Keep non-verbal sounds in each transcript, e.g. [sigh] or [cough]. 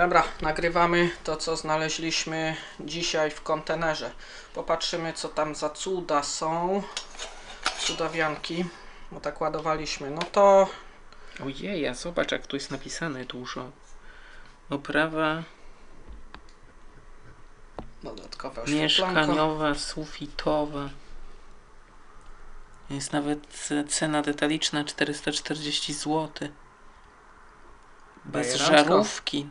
Dobra, nagrywamy to, co znaleźliśmy dzisiaj w kontenerze. Popatrzymy, co tam za cuda są. Cudawianki, bo tak ładowaliśmy. No to Ojej, a zobacz jak tu jest napisane dużo. Oprawa dodatkowe mieszkaniowa, sufitowa. Jest nawet ce- cena detaliczna 440 zł. Bez żarówki.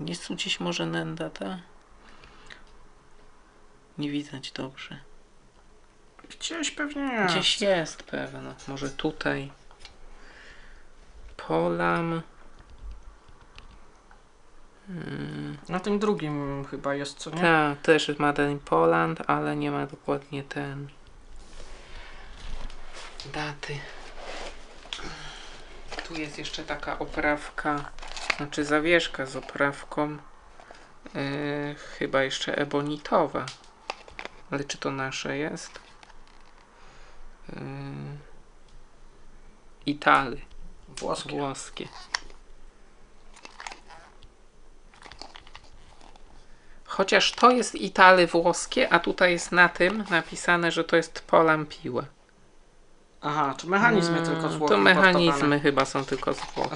Jest tu gdzieś może nędata? Nie widać dobrze. Gdzieś pewnie jest. Gdzieś jest pewno. Może tutaj. Polam. Hmm. Na tym drugim chyba jest, co nie? Tak, też Made in Poland, ale nie ma dokładnie ten. Daty. Tu jest jeszcze taka oprawka, znaczy zawieszka z oprawką. Yy, chyba jeszcze ebonitowa. Ale czy to nasze jest? Yy, Italy, Włoskie. włoskie. Chociaż to jest Italy włoskie, a tutaj jest na tym napisane, że to jest Polam Piła. Aha, to mechanizmy Mm, tylko Włoch To mechanizmy chyba są tylko z Włoch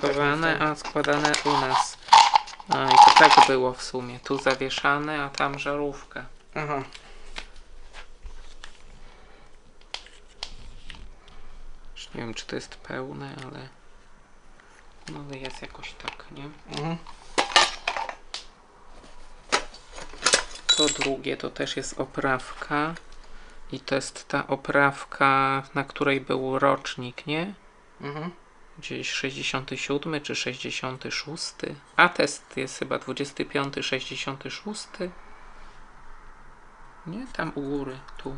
pewnie a składane u nas. No i to tak było w sumie. Tu zawieszane, a tam żarówka. Aha. Już nie wiem, czy to jest pełne, ale... No ale jest jakoś tak, nie? Mhm. To drugie to też jest oprawka. I to jest ta oprawka, na której był rocznik, nie? Mhm. Gdzieś 67 czy 66. A test jest chyba 25, 66. Nie, tam u góry, tu.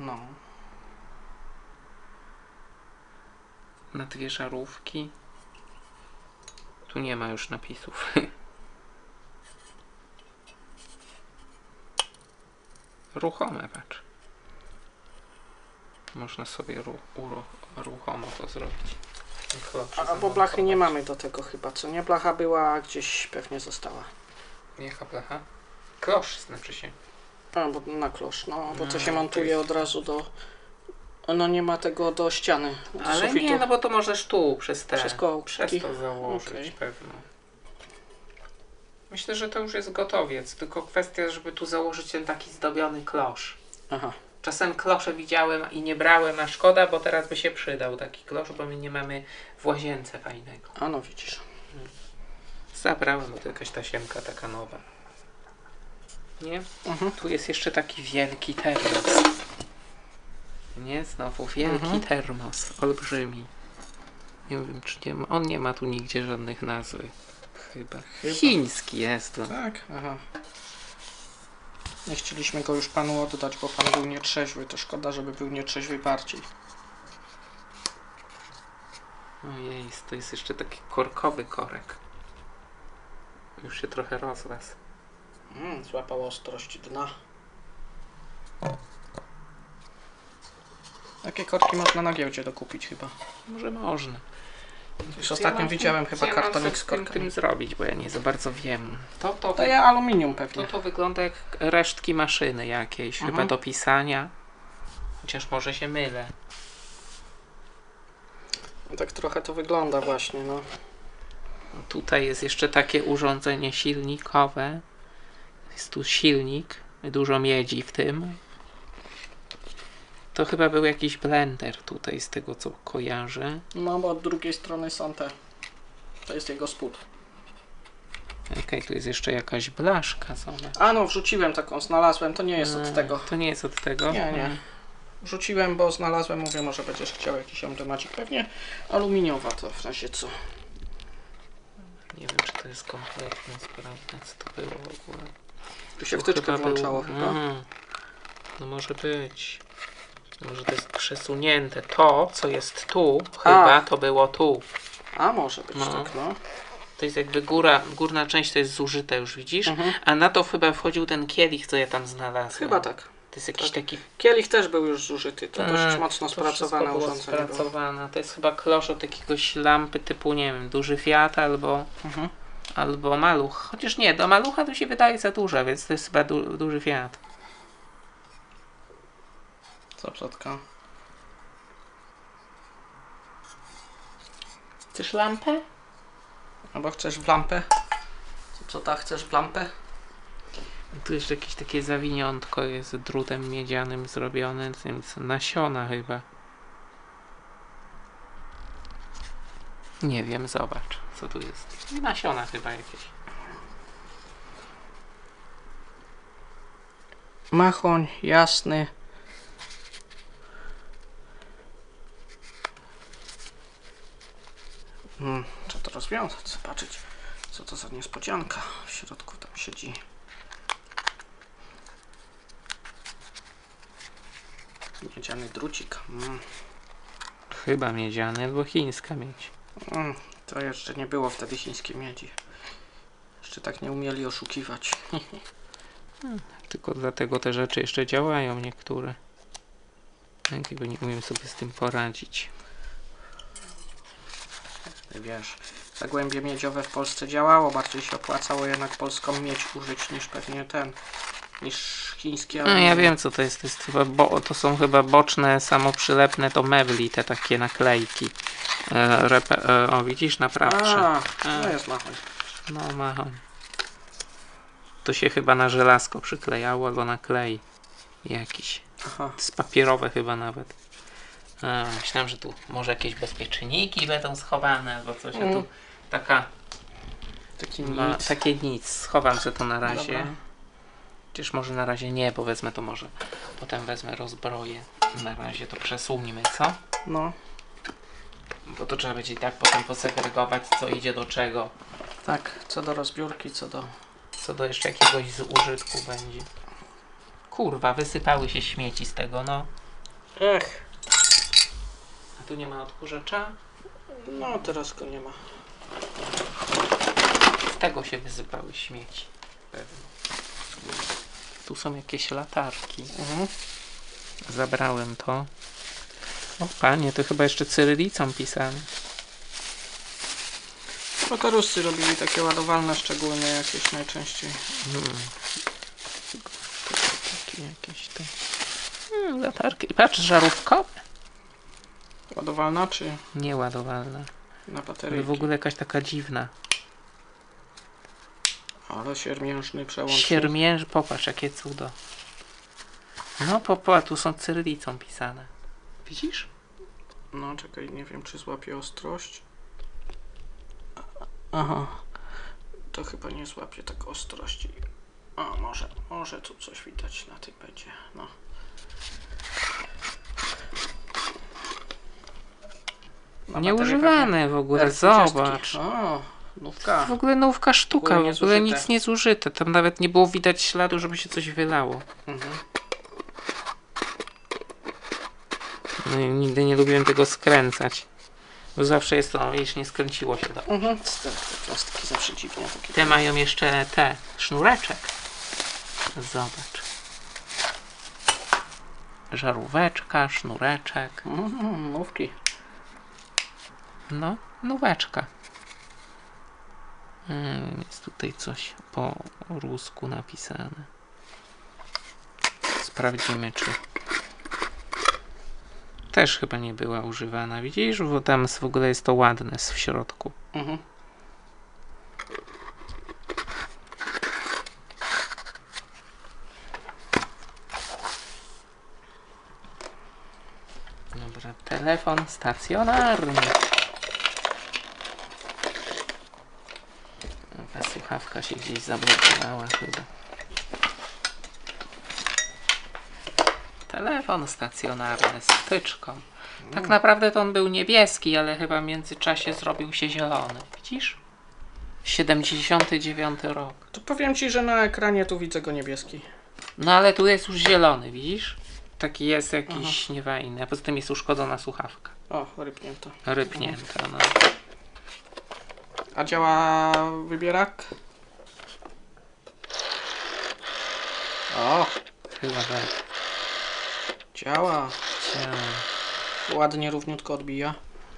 No. Na dwie żarówki. Tu nie ma już napisów. [laughs] Ruchome, patrz. Można sobie ru, uru, ruchomo to zrobić. A, a bo blachy nie mamy do tego chyba, co nie? Blacha była gdzieś pewnie została. Jaka blacha? Klosz znaczy się. A, bo na klosz, no, bo to No, się to montuje jest- od razu do... No nie ma tego do ściany, do Ale sufitu. nie, no bo to możesz tu przez te. Przez kołki. Przez to założyć Okej. pewno. Myślę, że to już jest gotowiec, tylko kwestia, żeby tu założyć ten taki zdobiony klosz. Aha. Czasem klosze widziałem i nie brałem, a szkoda, bo teraz by się przydał taki klosz, bo my nie mamy w łazience fajnego. A no widzisz. Zabrałem, bo to jakaś tasiemka taka nowa. Nie? Mhm. Tu jest jeszcze taki wielki termos. Nie? Znowu wielki Mhm. termos. Olbrzymi. Nie wiem, czy nie ma. On nie ma tu nigdzie żadnych nazwy. Chyba. Chyba. Chiński jest. No. Tak, aha. Nie chcieliśmy go już panu oddać, bo pan był nietrzeźwy. To szkoda, żeby był nietrzeźwy bardziej. Ojej, to jest jeszcze taki korkowy korek. Już się trochę rozlazł. Mm, złapał ostrość dna. Takie korki można na giełdzie dokupić chyba. Może można. Już ostatnio widziałem chyba ja kartonik z tym, korkami. tym zrobić, bo ja nie za bardzo wiem. To, to, To ja aluminium to, pewnie. to wygląda jak resztki maszyny jakiejś, chyba Mhm. do pisania. Chociaż może się mylę. Tak trochę to wygląda właśnie, no. Tutaj jest jeszcze takie urządzenie silnikowe. Jest tu silnik, dużo miedzi w tym. To chyba był jakiś blender tutaj, z tego co kojarzę. No bo od drugiej strony są te. To jest jego spód. Okej, tu jest jeszcze jakaś blaszka. Zobacz. A no, wrzuciłem taką, znalazłem. To nie jest od A, tego. To nie jest od tego? Nie, nie. Mm. Wrzuciłem, bo znalazłem, mówię, może będziesz chciał jakiś emblemacik. Pewnie aluminiowa to w razie co. Nie wiem, czy to jest kompletnie sprawne, co to było w ogóle. Tu się chyba włączało był- chyba. Mm. No może być. Może to jest przesunięte. To, co jest tu, chyba to było tu. A może być No. tak, no. To jest jakby góra, górna część to jest zużyte już, widzisz? Mhm. A na to chyba wchodził ten kielich, co ja tam znalazłem. Chyba tak. To jest jakiś Tak. taki Kielich też był już zużyty, to dość Tak, mocno to spracowane było urządzenie było. spracowane. To jest chyba klosz od jakiegoś lampy typu, nie wiem, duży Fiat albo, Mhm. albo maluch. Chociaż nie, do malucha to się wydaje za duże, więc to jest chyba du duży Fiat. Co przodka? Chcesz lampę? Albo chcesz w lampę? Co, co tak, chcesz w lampę? Tu jeszcze jakieś takie zawiniątko jest drutem miedzianym zrobione, więc nasiona chyba. Nie wiem, zobacz, co tu jest. Nasiona chyba jakieś. Machoń, jasny. Hmm, trzeba to rozwiązać, zobaczyć, co to za niespodzianka. W środku tam siedzi. Miedziany drucik. Mm. Chyba miedziany albo chińska miedź. Mm, to jeszcze nie było wtedy chińskiej miedzi. Jeszcze tak nie umieli oszukiwać. [laughs] Tylko dlatego te rzeczy jeszcze działają niektóre. Jakiego nie umiem sobie z tym poradzić. Wiesz, zagłębie miedziowe w Polsce działało, bardziej się opłacało jednak polską miedź użyć niż pewnie ten, niż chińskie. No ja wiem co to jest. To, jest chyba bo, to są chyba boczne, samoprzylepne to mebli, te takie naklejki. E, repe, e, o widzisz, naprawcze. A, A. to jest machoń. No macho. To się chyba na żelazko przyklejało albo na klej jakiś. Aha. To jest papierowe chyba nawet. A, myślałem, że tu może jakieś bezpieczniki będą schowane albo coś. A Mm. tu taka, Taki ma, nic. takie nic. Schowam że to na razie. Dobra. Chociaż może na razie nie, bo wezmę to może. Potem wezmę rozbroję. Na razie to przesuńmy, co? No, Bo to trzeba będzie i tak potem posegregować, co idzie do czego. tak, co do rozbiórki, co do... Co do jeszcze jakiegoś z użytku będzie. Kurwa, wysypały się śmieci z tego, no. Ech, tu nie ma odkurzacza? no teraz go nie ma. Z tego się wysypały śmieci. Pewnie. Tu są jakieś latarki. Mhm. Zabrałem to. O panie, to chyba jeszcze cyrylicą pisane. No to Ruscy robili takie ładowalne szczególnie jakieś najczęściej. Hmm. Takie jakieś te... Hmm, latarki. Patrz, żarówkowe. Ładowalna czy Nieładowalne. na Ale baterii? w ogóle jakaś taka dziwna. Ale siermiężny przełącznik. Siermięż, popatrz jakie cudo. No popa, tu są cyrylicą pisane. Widzisz? No czekaj, nie wiem czy złapie ostrość. Aha. To chyba nie złapie tak ostrości. A może, może tu coś widać na tym będzie. No. Nieużywane w ogóle, zobacz. R20. O, nówka. W ogóle nówka sztuka, w ogóle nic nie zużyte. Tam nawet nie było widać śladu, żeby się coś wylało. Mhm. No i nigdy nie lubiłem tego skręcać. Bo zawsze jest to, jeśli nie skręciło się to. Mhm. Te, te plastiki zawsze dziwnie takie. Te mają jeszcze te, sznureczek. Zobacz. Żaróweczka, sznureczek. Mhm, nówki. No, nóweczka. Mm, Jest tutaj coś po rusku napisane. Sprawdzimy, czy też chyba nie była używana. Widzisz, bo tam w ogóle jest to ładne w środku. Mhm. Dobra, telefon stacjonarny. Ta słuchawka się gdzieś zablokowała chyba. Telefon stacjonarny z wtyczką. Tak naprawdę to on był niebieski, ale chyba w międzyczasie zrobił się zielony. Widzisz? 79 rok. To powiem ci, że na ekranie tu widzę go niebieski. No ale tu jest już zielony, widzisz? Taki jest jakiś niefajny, a poza tym jest uszkodzona słuchawka. O, rypnięto. Rypnięta, no. A działa wybierak? O, Chyba tak. Działa. Ciao. Ładnie, równiutko odbija.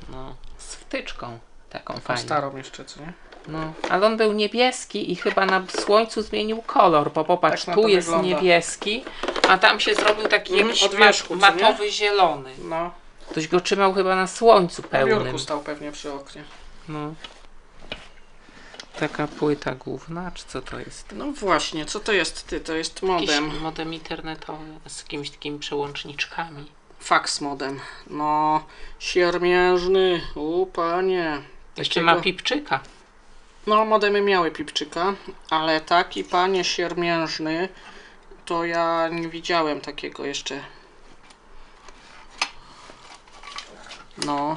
No, z wtyczką taką fajną. starą jeszcze, co nie? No, ale on był niebieski i chyba na słońcu zmienił kolor, bo popatrz, Tak na tu to jest wygląda. niebieski, a tam się zrobił taki Mm, jakiś od wierzchu, co nie? matowy zielony. No. Ktoś go trzymał chyba na słońcu Na pełnym. biurku stał pewnie przy oknie. No. Taka płyta główna, czy co to jest? No właśnie, co to jest ty? To jest Jakiś modem. modem internetowy z jakimiś takimi przełączniczkami. Fax modem. No, siermiężny. U panie. Jeszcze ma pipczyka. No, modemy miały pipczyka, ale taki panie siermiężny, to ja nie widziałem takiego jeszcze. No.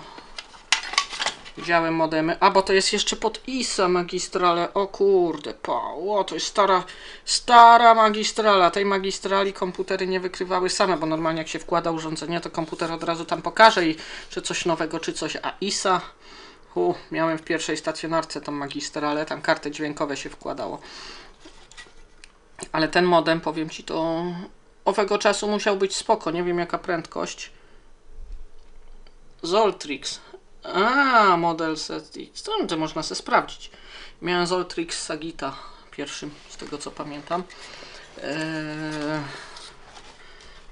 Widziałem modemy. A, bo to jest jeszcze pod ISA magistrale. O kurde, pa, o, to jest stara, stara magistrala. Tej magistrali komputery nie wykrywały same, bo normalnie jak się wkłada urządzenie, to komputer od razu tam pokaże i czy coś nowego, czy coś. A ISA, u, miałem w pierwszej stacjonarce tą magistralę, tam karty dźwiękowe się wkładało. Ale ten modem, powiem Ci, to owego czasu musiał być spoko. Nie wiem jaka prędkość. Zoltrix. A, model ZX. To, to można sobie sprawdzić. Miałem Zoltrix Sagita pierwszym, z tego co pamiętam. Eee,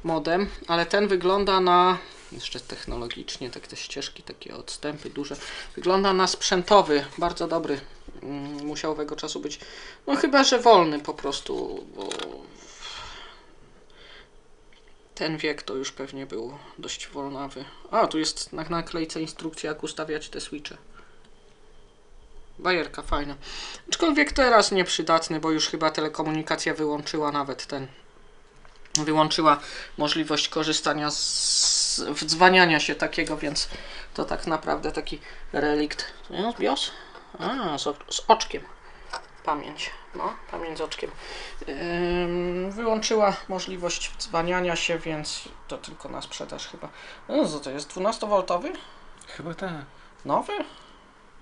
modem, ale ten wygląda na jeszcze technologicznie, tak te ścieżki, takie odstępy duże. Wygląda na sprzętowy, bardzo dobry. Mm, Musiał owego czasu być, no chyba, że wolny po prostu, bo ten wiek to już pewnie był dość wolnawy. A, tu jest na naklejce instrukcja, jak ustawiać te switche. Bajerka fajna. Aczkolwiek teraz nieprzydatny, bo już chyba telekomunikacja wyłączyła nawet ten. Wyłączyła możliwość korzystania z wdzwaniania się takiego, więc to tak naprawdę taki relikt. BIOS? A, z oczkiem. Pamięć. No, pamięć z oczkiem. Wyłączyła możliwość wdzwaniania się, więc to tylko na sprzedaż chyba. No, co to jest? 12V? Chyba tak. Nowy?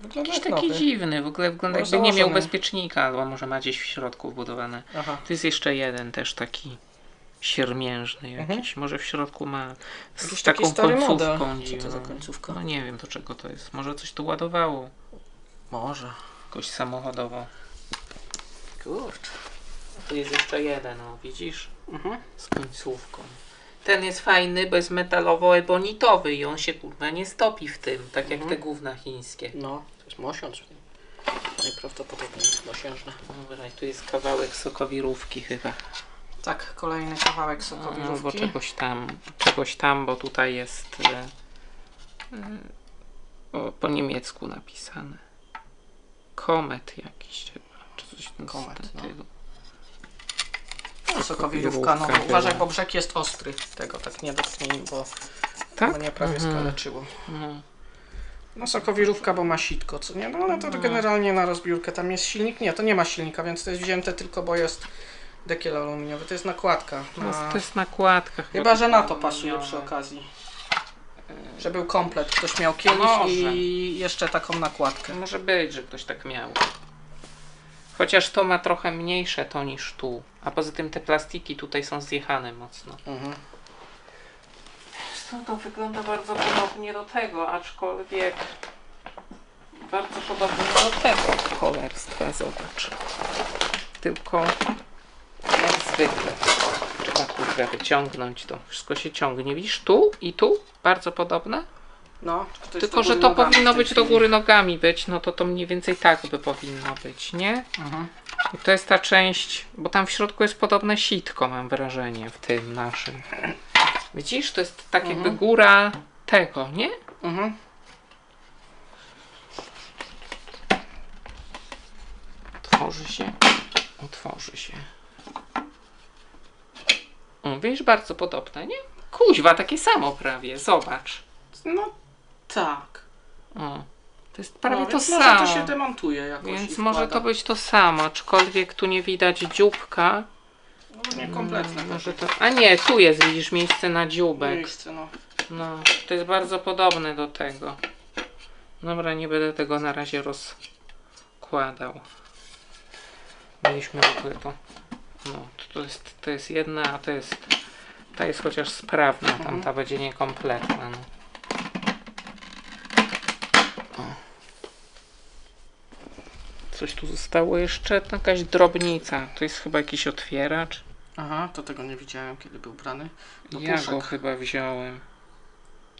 Wygląda Jakiś jak taki nowy. dziwny, w ogóle wygląda No, jakby nie miał bezpiecznika, albo może ma gdzieś w środku wbudowane. Aha. Tu jest jeszcze jeden też taki siermiężny Mhm. jakiś. Może w środku ma z Jakiś taki taką stary końcówką model. Co to dziwną. za końcówka? No nie wiem do czego to jest. Może coś tu ładowało. Może. Jakoś samochodowo. Kurczę. Tu jest jeszcze jeden, o widzisz? Mhm. Z końcówką. Ten jest fajny, bo jest metalowo-ebonitowy i on się kurwa nie stopi w tym, tak jak Mhm. te gówna chińskie. No, to jest mosiąc. Najprawdopodobniej mosiężne. Dobra, i tu jest kawałek sokowirówki chyba. Tak, kolejny kawałek Albo sokowirówki. czegoś tam, czegoś tam, bo tutaj jest e, o, po niemiecku napisane. Komet jakiś czy coś Komet, no. No, sokowirówka, no uważaj, bo brzeg jest ostry. Tego tak nie dotknij, bo Tak? mnie prawie Mhm. skaleczyło. No. No sokowirówka, bo ma sitko, co nie? No ale to generalnie na rozbiórkę. Tam jest silnik? Nie, to nie ma silnika, więc to jest wzięte tylko, bo jest dekiel aluminiowy. To jest nakładka. To jest- Na... To jest nakładka chyba. Chyba, że na to pasuje przy aluminiowa. okazji. Że był komplet. Ktoś miał kielich i jeszcze taką nakładkę. Może być, że ktoś tak miał. Chociaż to ma trochę mniejsze to niż tu. A poza tym te plastiki tutaj są zjechane mocno. Mhm. Zresztą to wygląda bardzo podobnie do tego, aczkolwiek bardzo podobnie do tego cholerstwa, zobacz. Tylko jak zwykle trzeba kurwa wyciągnąć to. Wszystko się ciągnie. Widzisz tu i tu? Bardzo podobne. No, to Tylko, że to powinno być do góry nogami być, no to to mniej więcej tak by powinno być, nie? Mhm. I to jest ta część, bo tam w środku jest podobne sitko, mam wrażenie, w tym naszym. Widzisz, to jest tak jakby Mhm. góra tego, nie? Mhm. Otworzy się. Otworzy się. O, wiesz, bardzo podobne, nie? Kuźwa, takie samo prawie, zobacz. No tak. O, to jest prawie no, to samo. Może to się demontuje jakoś. Więc może to być to samo, aczkolwiek tu nie widać dzióbka. No, niekompletne. Mm, Może to... A nie, tu jest, widzisz, miejsce na dzióbek. Miejsce, no. No, to jest bardzo podobne do tego. Dobra, nie będę tego na razie rozkładał. Mieliśmy w ogóle to. No, to- jest, to jest jedna, a to jest Ta jest chociaż sprawna, tamta będzie niekompletna. No. Coś tu zostało jeszcze? Jakaś drobnica. To jest chyba jakiś otwieracz. Aha, to tego nie widziałem, kiedy był brany. Do Ja puszek. go chyba wziąłem.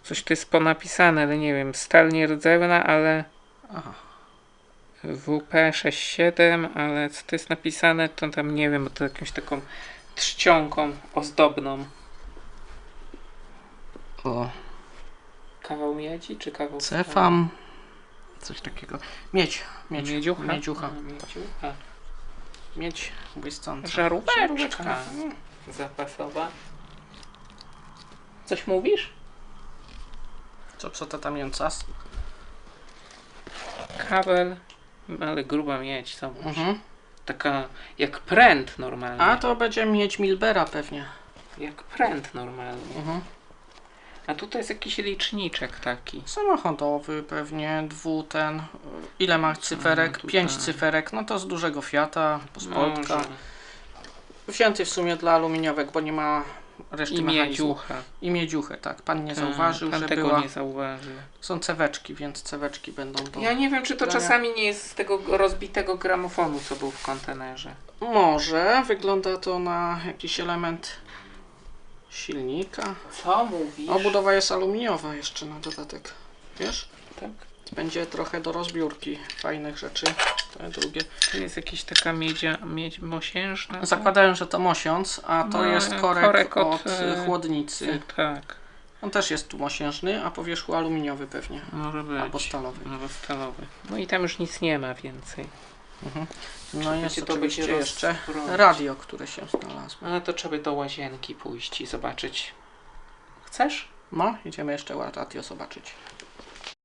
Coś tu jest ponapisane, ale nie wiem. Stal nierdzewna, ale Aha. WP67, ale co to jest napisane, to tam nie wiem, bo to jakąś taką trzcionką ozdobną. O, Kawał miedzi czy kawał cefam. Coś takiego. Miedź, miedź. Miedziucha? Miedziucha. A, miedziucha. Miedź błyszcząca. Żaróweczka. Żaróweczka. Zapasowa. Coś mówisz? Co psota tam jącas? Kabel, ale gruba miedź, co? Mhm. Taka jak pręt normalnie. A to będzie miedź Milbera pewnie. Jak pręt normalnie. Mhm. A tutaj jest jakiś liczniczek taki. Samochodowy pewnie, dwu ten. Ile ma cyferek? tutaj. Pięć cyferek. No to z dużego Fiata, Pospolka. Może. Wzięty w sumie dla aluminiowek, bo nie ma reszty I mechanizmu. miedziucha. I miedziuchę, tak. Pan nie Tak, zauważył, pan że tego była. nie zauważył. Są ceweczki, więc ceweczki będą do. Ja nie wiem, czy to grania. czasami nie jest z tego rozbitego gramofonu, co był w kontenerze. Może wygląda to na jakiś element silnika. Co mówisz? Obudowa jest aluminiowa jeszcze na dodatek. Wiesz? Tak. Będzie trochę do rozbiórki fajnych rzeczy. To drugie. Tu jest jakaś taka miedzia, miedź mosiężna. Zakładają, że to mosiąc, a to No, jest korek, korek od, od, e, chłodnicy. Tak, On też jest tu mosiężny, a po wierzchu aluminiowy pewnie. może być. Albo stalowy. Albo stalowy. No i tam już nic nie ma więcej. No i jest to oczywiście będzie jeszcze radio, które się znalazło. Ale to trzeba do łazienki pójść i zobaczyć. Chcesz? No, idziemy jeszcze radio zobaczyć.